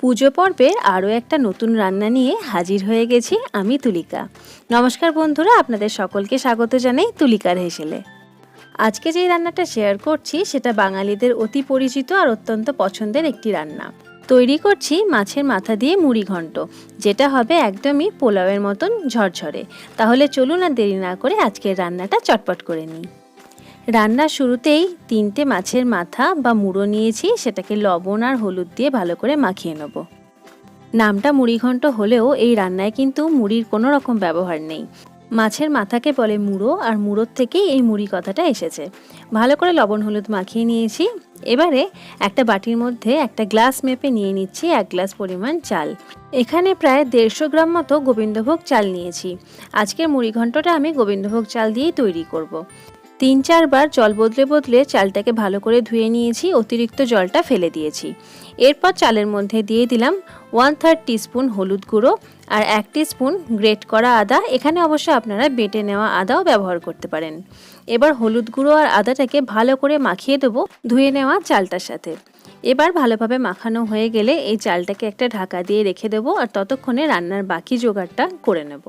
পুজো পর্বের আরও একটা নতুন রান্না নিয়ে হাজির হয়ে গেছি আমি তুলিকা। নমস্কার বন্ধুরা, আপনাদের সকলকে স্বাগত জানাই তুলিকার হেসেলে। আজকে যেই রান্নাটা শেয়ার করছি, সেটা বাঙালিদের অতি পরিচিত আর অত্যন্ত পছন্দের একটি রান্না। তৈরি করছি মাছের মাথা দিয়ে মুড়ি ঘন্ট, যেটা হবে একদমই পোলাওয়ের মতন ঝরঝরে। তাহলে চলুন আর দেরি না করে আজকের রান্নাটা চটপট করে নিই। রান্নার শুরুতেই তিনটে মাছের মাথা বা মুড়ো নিয়েছি, সেটাকে লবণ আর হলুদ দিয়ে ভালো করে মাখিয়ে নেব। নামটা মুড়িঘণ্ট হলেও এই রান্নায় কিন্তু মুড়ির কোনো রকম ব্যবহার নেই। মাছের মাথাকে বলে মুড়ো, আর মুড়োর থেকেই এই মুড়ি কথাটা এসেছে। ভালো করে লবণ হলুদ মাখিয়ে নিয়েছি। এবারে একটা বাটির মধ্যে একটা গ্লাস মেপে নিয়ে নিচ্ছি এক গ্লাস পরিমাণ চাল। এখানে প্রায় দেড়শো গ্রাম মতো গোবিন্দভোগ চাল নিয়েছি। আজকের মুড়ি ঘন্টটা আমি গোবিন্দভোগ চাল দিয়েই তৈরি করব। তিন চারবার জল বদলে বদলে চালটাকে ভালো করে ধুয়ে নিয়েছি, অতিরিক্ত জলটা ফেলে দিয়েছি। এরপর চালের মধ্যে দিয়ে দিলাম ওয়ান থার্ড টিস্পুন হলুদ গুঁড়ো আর এক স্পুন গ্রেট করা আদা। এখানে অবশ্য আপনারা বেটে নেওয়া আদাও ব্যবহার করতে পারেন। এবার হলুদ গুঁড়ো আর আদাটাকে ভালো করে মাখিয়ে দেবো ধুয়ে নেওয়া চালটার সাথে। এবার ভালোভাবে মাখানো হয়ে গেলে এই চালটাকে একটা ঢাকা দিয়ে রেখে দেবো আর ততক্ষণে রান্নার বাকি জোগাড়টা করে নেব।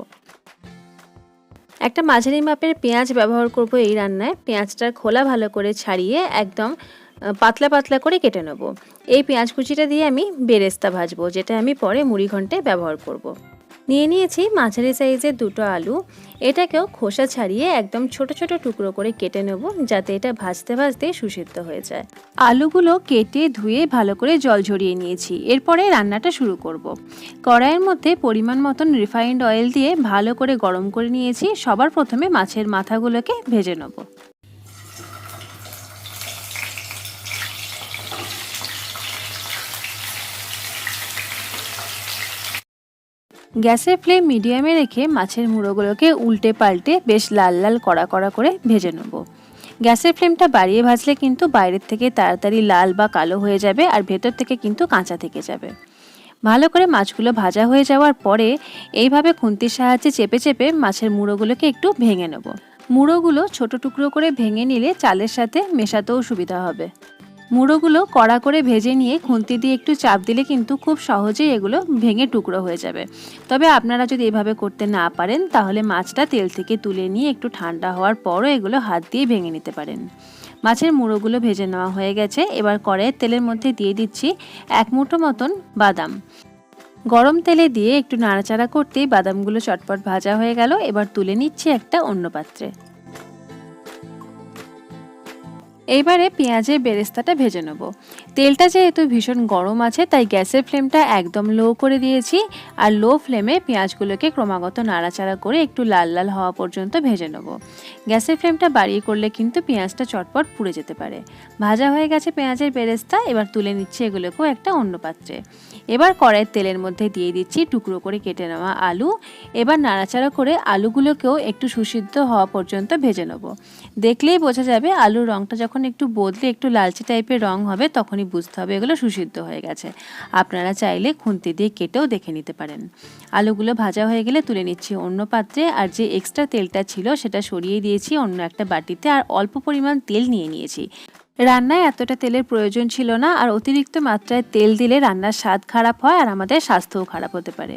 একটা মাঝারি মাপের পেঁয়াজ ব্যবহার করব এই রান্নায় পেঁয়াজটার খোলা ভালো করে ছাড়িয়ে একদম পাতলা পাতলা করে কেটে নেব এই পেঁয়াজ কুচিটা দিয়ে আমি বেরেস্তা ভাজবো, যেটা আমি পরে মুড়ি ঘন্টে ব্যবহার করব। নিয়ে নিয়েছি মাঝারি সাইজের দুটো আলু। এটাকেও খোসা ছাড়িয়ে একদম ছোট ছোট টুকরো করে কেটে নেব যাতে এটা ভাজতে ভাজতে সুসিদ্ধ হয়ে যায়। আলুগুলো কেটে ধুয়ে ভালো করে জল ঝরিয়ে নিয়েছি। এরপরে রান্নাটা শুরু করব। কড়াইয়ের মধ্যে পরিমাণ মতন রিফাইন্ড অয়েল দিয়ে ভালো করে গরম করে নিয়েছি। সবার প্রথমে মাছের মাথাগুলোকে ভেজে নেব। গ্যাসের ফ্লেম মিডিয়ামে রেখে মাছের মুড়োগুলোকে উল্টে পাল্টে বেশ লাল লাল কড়া কড়া করে ভেজে নেব। গ্যাসের ফ্লেমটা বাড়িয়ে ভাজলে কিন্তু বাইরের থেকে তাড়াতাড়ি লাল বা কালো হয়ে যাবে আর ভেতর থেকে কিন্তু কাঁচা থেকে যাবে। ভালো করে মাছগুলো ভাজা হয়ে যাওয়ার পরে এইভাবে খুন্তির সাহায্যে চেপে চেপে মাছের মুড়োগুলোকে একটু ভেঙে নেব। মুড়োগুলো ছোট টুকরো করে ভেঙে নিলে চালের সাথে মেশাতেও সুবিধা হবে। মুড়োগুলো কড়া করে ভেজে নিয়ে খুন্তি দিয়ে একটু চাপ দিলে কিন্তু খুব সহজেই এগুলো ভেঙে টুকরো হয়ে যাবে। তবে আপনারা যদি এভাবে করতে না পারেন, তাহলে মাছটা তেল থেকে তুলে নিয়ে একটু ঠান্ডা হওয়ার পরও এগুলো হাত দিয়ে ভেঙে নিতে পারেন। মাছের মুড়োগুলো ভেজে নেওয়া হয়ে গেছে। এবার কড়াইয়ের তেলের মধ্যে দিয়ে দিচ্ছি এক মুঠো মতন বাদাম। গরম তেলে দিয়ে একটু নাড়াচাড়া করতেই বাদামগুলো চটপট ভাজা হয়ে গেল। এবার তুলে নিচ্ছি একটা অন্য পাত্রে। এইবারে পেঁয়াজের বেরেস্তাটা ভেজে নেব। তেলটা যেহেতু ভীষণ গরম আছে, তাই গ্যাসের ফ্লেমটা একদম লো করে দিয়েছি আর লো ফ্লেমে পেঁয়াজগুলোকে ক্রমাগত নাড়াচাড়া করে একটু লাল লাল হওয়া পর্যন্ত ভেজে নেব। গ্যাসের ফ্লেমটা বাড়িয়ে করলে কিন্তু পেঁয়াজটা চটপট পুড়ে যেতে পারে। ভাজা হয়ে গেছে পেঁয়াজের বেরেস্তা, এবার তুলে নিচ্ছি এগুলোকেও একটা অন্য পাত্রে। এবার কড়াইয়ের তেলের মধ্যে দিয়ে দিচ্ছি টুকরো করে কেটে নেওয়া আলু। এবার নাড়াচাড়া করে আলুগুলোকেও একটু সুসিদ্ধ হওয়া পর্যন্ত ভেজে নেব। দেখলেই বোঝা যাবে আলুর রঙটা যখন একটু বদলে একটু লালচে টাইপের রং হবে, তখনই বুঝতে হবে এগুলো সুসিদ্ধ হয়ে গেছে। আপনারা চাইলে খুন্তি দিয়ে কেটেও দেখে নিতে পারেন। আলুগুলো ভাজা হয়ে গেলে তুলে নিচ্ছি অন্য পাত্রে, আর যে এক্সট্রা তেলটা ছিল সেটা সরিয়ে দিয়েছি অন্য একটা বাটিতে, আর অল্প পরিমাণ তেল নিয়ে নিয়েছি। রান্নায় এতটা তেলের প্রয়োজন ছিল না আর অতিরিক্ত মাত্রায় তেল দিলে রান্নার স্বাদ খারাপ হয় আর আমাদের স্বাস্থ্যও খারাপ হতে পারে।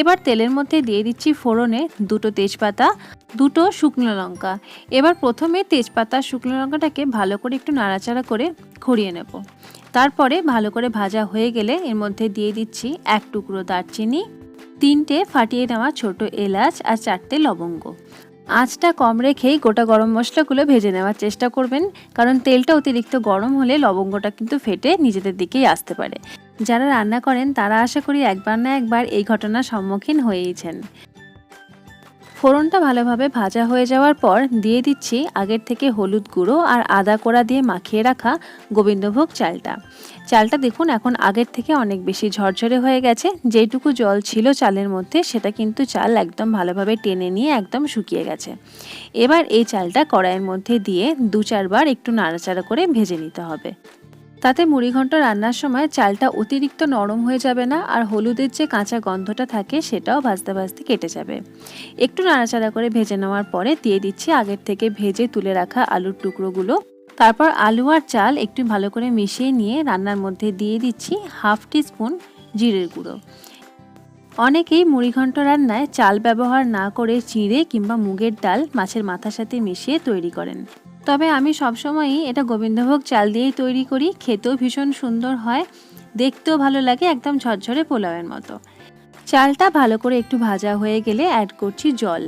এবার তেলের মধ্যে দিয়ে দিচ্ছি ফোড়নে দুটো তেজপাতা, দুটো শুকনো লঙ্কা। এবার প্রথমে তেজপাতা, শুকনো লঙ্কাটাকে ভালো করে একটু নাড়াচাড়া করে খড়িয়ে নেব। তারপরে ভালো করে ভাজা হয়ে গেলে এর মধ্যে দিয়ে দিচ্ছি এক টুকরো দারচিনি, তিনটে ফাটিয়ে নেওয়া ছোট এলাচ আর চারটে লবঙ্গ। আঁচটা কম রেখেই গোটা গরম মশলাগুলো ভেজে নেওয়ার চেষ্টা করবেন, কারণ তেলটা অতিরিক্ত গরম হলে লবঙ্গটা কিন্তু ফেটে নিজেদের দিকেই আসতে পারে। যারা রান্না করেন তারা আশা করি একবার না একবার এই ঘটনার সম্মুখীন হয়েইছেন। ফোড়নটা ভালোভাবে ভাজা হয়ে যাওয়ার পর দিয়ে দিচ্ছি আগের থেকে হলুদ গুঁড়ো আর আদা কোড়া দিয়ে মাখিয়ে রাখা গোবিন্দভোগ চালটা। চালটা দেখুন এখন আগের থেকে অনেক বেশি ঝরঝরে হয়ে গেছে। যেটুকু জল ছিল চালের মধ্যে, সেটা কিন্তু চাল একদম ভালোভাবে টেনে নিয়ে একদম শুকিয়ে গেছে। এবার এই চালটা কড়াইয়ের মধ্যে দিয়ে দু চারবার একটু নাড়াচাড়া করে ভেজে নিতে হবে। তাতে মুড়িঘণ্ট রান্নার সময় চালটা অতিরিক্ত নরম হয়ে যাবে না আর হলুদের যে কাঁচা গন্ধটা থাকে সেটাও ভাজতে ভাজতে কেটে যাবে। একটু নাড়াচাড়া করে ভেজে নেওয়ার পরে দিয়ে দিচ্ছি আগের থেকে ভেজে তুলে রাখা আলুর টুকরোগুলো। তারপর আলু আর চাল একটু ভালো করে মিশিয়ে নিয়ে রান্নার মধ্যে দিয়ে দিচ্ছি হাফ টি স্পুন জিরের গুঁড়ো। অনেকেই মুড়িঘণ্ট রান্নায় চাল ব্যবহার না করে চিঁড়ে কিংবা মুগের ডাল মাছের মাথার সাথে মিশিয়ে তৈরি করেন। তবে আমি সবসময়ই এটা গোবিন্দভোগ চাল দিয়েই তৈরি করি, খেতেও ভীষণ সুন্দর হয়, দেখতেও ভালো লাগে, একদম ঝরঝরে পোলাওয়ের মতো। চালটা ভালো করে একটু ভাজা হয়ে গেলে অ্যাড করছি জল।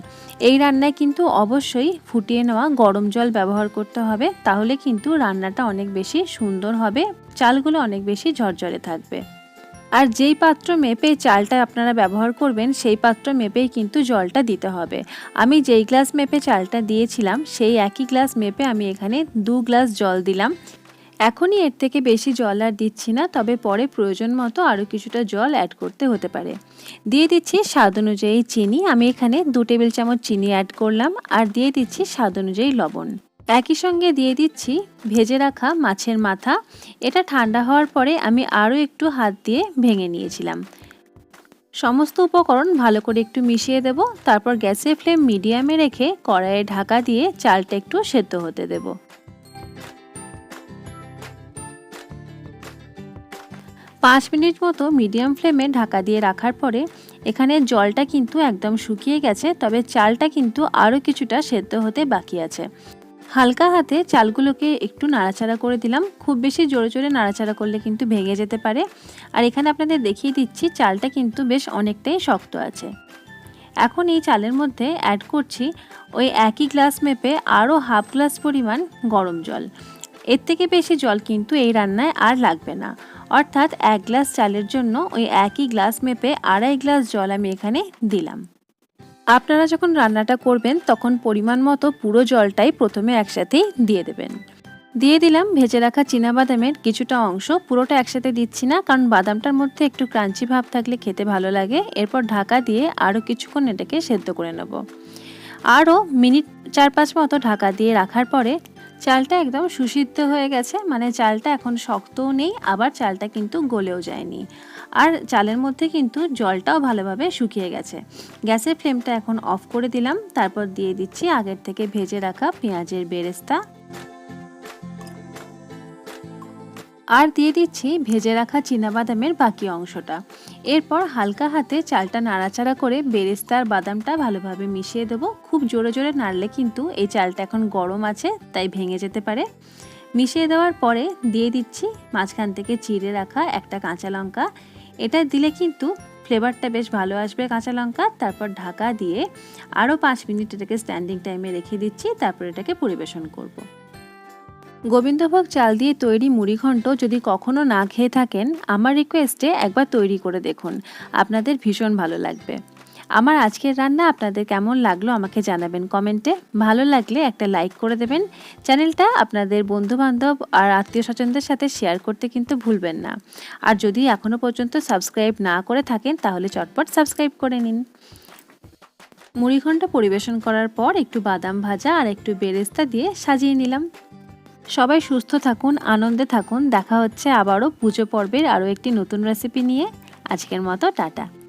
এই রান্নায় কিন্তু অবশ্যই ফুটিয়ে নেওয়া গরম জল ব্যবহার করতে হবে, তাহলে কিন্তু রান্নাটা অনেক বেশি সুন্দর হবে, চালগুলো অনেক বেশি ঝরঝরে থাকবে। আর যেই পাত্র মেপে চালটা আপনারা ব্যবহার করবেন, সেই পাত্র মেপেই কিন্তু জলটা দিতে হবে। আমি যেই গ্লাস মেপে চালটা দিয়েছিলাম, সেই একই গ্লাস মেপে আমি এখানে দু গ্লাস জল দিলাম। এখনই এর থেকে বেশি জল আর দিচ্ছি না, তবে পরে প্রয়োজন মতো আরও কিছুটা জল অ্যাড করতে হতে পারে। দিয়ে দিচ্ছি স্বাদ অনুযায়ী চিনি, আমি এখানে দু টেবিল চামচ চিনি অ্যাড করলাম, আর দিয়ে দিচ্ছি স্বাদ অনুযায়ী লবণ। একই সঙ্গে দিয়ে দিচ্ছি ভেজে রাখা মাছের মাথা। এটা ঠান্ডা হওয়ার পরে আমি আরও একটু হাত দিয়ে ভেঙে নিয়েছিলাম। সমস্ত উপকরণ ভালো করে একটু মিশিয়ে দেব, তারপর গ্যাসের ফ্লেম মিডিয়ামে রেখে কড়াইয়ে ঢাকা দিয়ে চালটা একটু সেদ্ধ হতে দেবো। পাঁচ মিনিট মতো মিডিয়াম ফ্লেমে ঢাকা দিয়ে রাখার পরে এখানে জলটা কিন্তু একদম শুকিয়ে গেছে, তবে চালটা কিন্তু আরও কিছুটা সেদ্ধ হতে বাকি আছে। হালকা হাতে চালগুলোকে একটু নাড়াচাড়া করে দিলাম। খুব বেশি জোরে জোরে নাড়াচাড়া করলে কিন্তু ভেঙে যেতে পারে। আর এখানে আপনাদের দেখিয়ে দিচ্ছি, চালটা কিন্তু বেশ অনেকটাই শক্ত আছে। এখন এই চালের মধ্যে অ্যাড করছি ওই একই গ্লাস মেপে আরও হাফ গ্লাস পরিমাণ গরম জল। এর থেকে বেশি জল কিন্তু এই রান্নায় আর লাগবে না। অর্থাৎ এক গ্লাস চালের জন্য ওই একই গ্লাস মেপে আড়াই গ্লাস জল আমি এখানে দিলাম। আপনারা যখন রান্নাটা করবেন, তখন পরিমাণ মতো পুরো জলটাই প্রথমে একসাথেই দিয়ে দেবেন। দিয়ে দিলাম ভেজে রাখা বাদামের কিছুটা অংশ। পুরোটা একসাথে দিচ্ছি না, কারণ বাদামটার মধ্যে একটু ক্রাঞ্চি ভাব থাকলে খেতে ভালো লাগে। এরপর ঢাকা দিয়ে আরও কিছুক্ষণ এটাকে সেদ্ধ করে নেব। আরও মিনিট চার পাঁচ মতো ঢাকা দিয়ে রাখার পরে চালটা একদম সুসিদ্ধ হয়ে গেছে মানে চালটা এখন শক্তও নেই, আবার চালটা কিন্তু গলেও যায়নি। আর চালের মধ্যে কিন্তু জলটাও ভালোভাবে শুকিয়ে গেছে। গ্যাসের ফ্লেমটা এখন অফ করে দিলাম, তারপর দিয়ে দিচ্ছি আগের থেকে ভেজে রাখা পেঁয়াজের বেরেস্তা। আর দিয়ে দিচ্ছি ভেজে রাখা বাদামের বাকি অংশটা। এরপর হালকা হাতে চালটা নাড়াচাড়া করে বেরেস্তার বাদামটা ভালোভাবে মিশিয়ে দেবো। খুব জোরে জোরে নাড়লে কিন্তু এই চালটা এখন গরম আছে, তাই ভেঙে যেতে পারে। মিশিয়ে দেওয়ার পরে দিয়ে দিচ্ছি মাঝখান থেকে চিড়ে রাখা একটা কাঁচা লঙ্কা। এটা দিলে কিন্তু ফ্লেভারটা বেশ ভালো আসবে কাঁচা লঙ্কা। তারপর ঢাকা দিয়ে আরও পাঁচ মিনিট এটাকে স্ট্যান্ডিং টাইমে রেখে দিচ্ছি, তারপর এটাকে পরিবেশন করব। গোবিন্দভোগ চাল দিয়ে তৈরি মুড়িঘণ্ট যদি কখনো না খেয়ে থাকেন, আমার রিকোয়েস্টে একবার তৈরি করে দেখুন। আপনাদের ভীষণ ভালো লাগবে। আমার আজকের রান্না আপনাদের কেমন লাগল আমাকে জানাবেন কমেন্টে ভালো লাগলে একটা লাইক করে দেবেন। চ্যানেলটা আপনাদের বন্ধুবান্ধব আর আত্মীয় স্বজনদের সাথে শেয়ার করতে কিন্তু ভুলবেন না। আর যদি এখনও পর্যন্ত সাবস্ক্রাইব না করে থাকেন, তাহলে চটপট সাবস্ক্রাইব করে নিন। মুড়িঘণ্টা পরিবেশন করার পর একটু বাদাম ভাজা আর একটু বেরেস্তা দিয়ে সাজিয়ে নিলাম। সবাই সুস্থ থাকুন, আনন্দে থাকুন। দেখা হচ্ছে আবারও পুজো পর্বের আরও একটি নতুন রেসিপি নিয়ে। আজকের মতো, টাটা।